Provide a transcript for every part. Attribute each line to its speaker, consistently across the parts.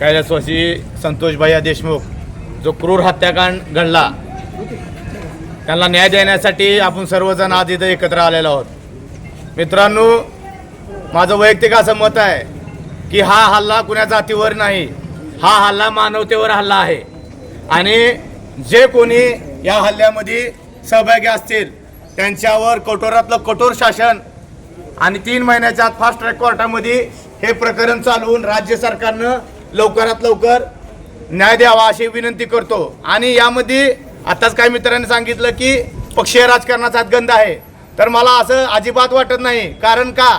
Speaker 1: कैलासवासी संतोषभाई देशमुख जो क्रूर हत्याकांड घडला त्यांना न्याय देण्यासाठी आपण सर्वजण आज इथं एकत्र आलेलो आहोत. मित्रांनो माझं वैयक्तिक असं मत आहे की हा हल्ला कुण्या जातीवर नाही हा हल्ला मानवतेवर हल्ला आहे. आणि जे कोणी या हल्ल्यामध्ये सहभागी असतील त्यांच्यावर कठोरातलं कठोर शासन आणि तीन महिन्याच्या आत फास्ट ट्रॅक कोर्टामध्ये हे प्रकरण चालवून राज्य सरकारनं लवकरात लवकर न्याय द्यावा अशी विनंती करतो. आणि यामध्ये आताच काही मित्रांनी सांगितलं की पक्षीय राजकारणाचा गंध आहे. तर मला असं अजिबात वाटत नाही. कारण का?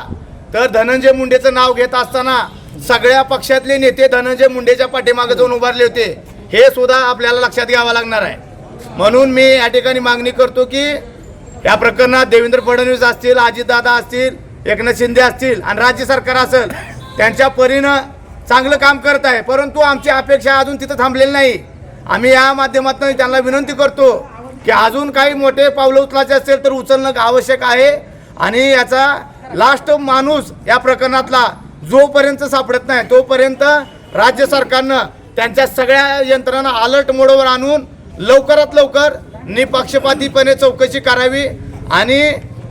Speaker 1: तर धनंजय मुंडेचं नाव घेत असताना सगळ्या पक्षातले नेते धनंजय मुंडेच्या पाठीमागे जाऊन उभारले होते. हे सुद्धा आपल्याला लक्षात घ्यावं लागणार आहे. म्हणून मी या ठिकाणी मागणी करतो की या प्रकरणात देवेंद्र फडणवीस असतील अजितदादा असतील एकनाथ शिंदे असतील आणि राज्य सरकार असेल त्यांच्या परीनं चांगलं काम करत आहे परंतु आमची अपेक्षा अजून तिथं थांबलेली नाही. आम्ही या माध्यमातून त्यांना विनंती करतो की अजून काही मोठे पावलं उचलायचे असेल तर उचलणं आवश्यक आहे आणि याचा लास्ट माणूस या प्रकरणातला जोपर्यंत सापडत नाही तोपर्यंत राज्य सरकारनं त्यांच्या सगळ्या यंत्रणा अलर्ट मोडवर आणून लवकरात लवकर निपक्षपातीपणे चौकशी करावी आणि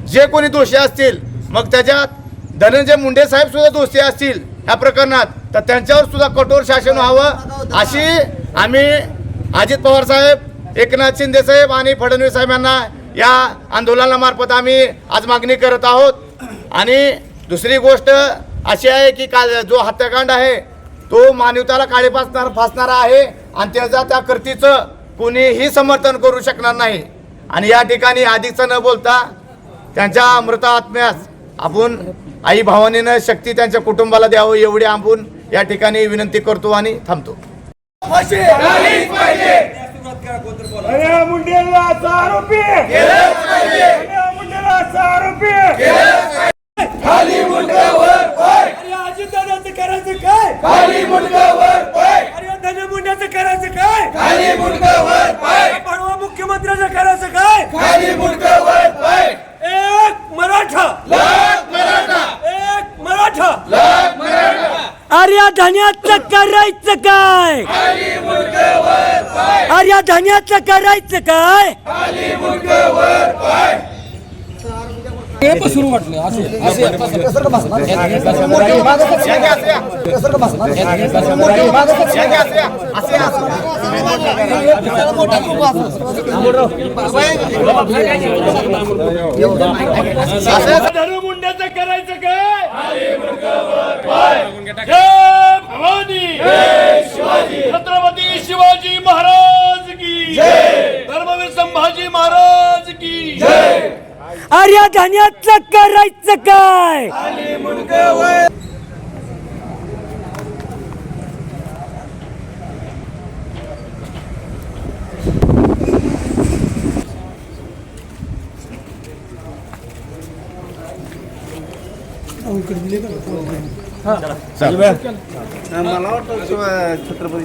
Speaker 1: जे कोणी दोषी असतील मग त्याच्यात धनंजय मुंडे साहेब सुद्धा दोषी असतील या प्रकरणात. तर त्यांच्यावर सुद्धा कठोर शासन व्हावं. अशी आम्ही अजित पवार साहेब एकनाथ शिंदे साहेब आणि फडणवीस साहेब यांना या आंदोलनामार्फत आम्ही आज मागणी करत आहोत. आणि दुसरी गोष्ट अशी आहे की का जो हत्याकांड आहे तो मानवताला काळे फासणार फासणारा आहे आणि त्याचा त्या कृतीचं कोणीही समर्थन करू शकणार नाही. आणि या ठिकाणी आधीचं न बोलता त्यांच्या मृत आत्म्यास आपण आई भावानीनं शक्ती त्यांच्या कुटुंबाला द्यावं एवढी आपण या ठिकाणी विनंती करतो आणि थांबतो.
Speaker 2: मुंडेला आरोपी अरे मुंडेला आरोपी खाली अरे अजितदादाचं करायचं काय खाली अरे धन मुंड्याचं करायचं काय खाली पडवा मुख्यमंत्र्याचं करायचं काय एक मराठा एक मराठा
Speaker 3: अरे धन्याचं करायचं काय? अरे धन्याचं करायचं काय?
Speaker 2: धन मुंड्याचं करायचं काय?
Speaker 3: अरे धन्याचं करायचं काय? मला वाटतं छत्रपती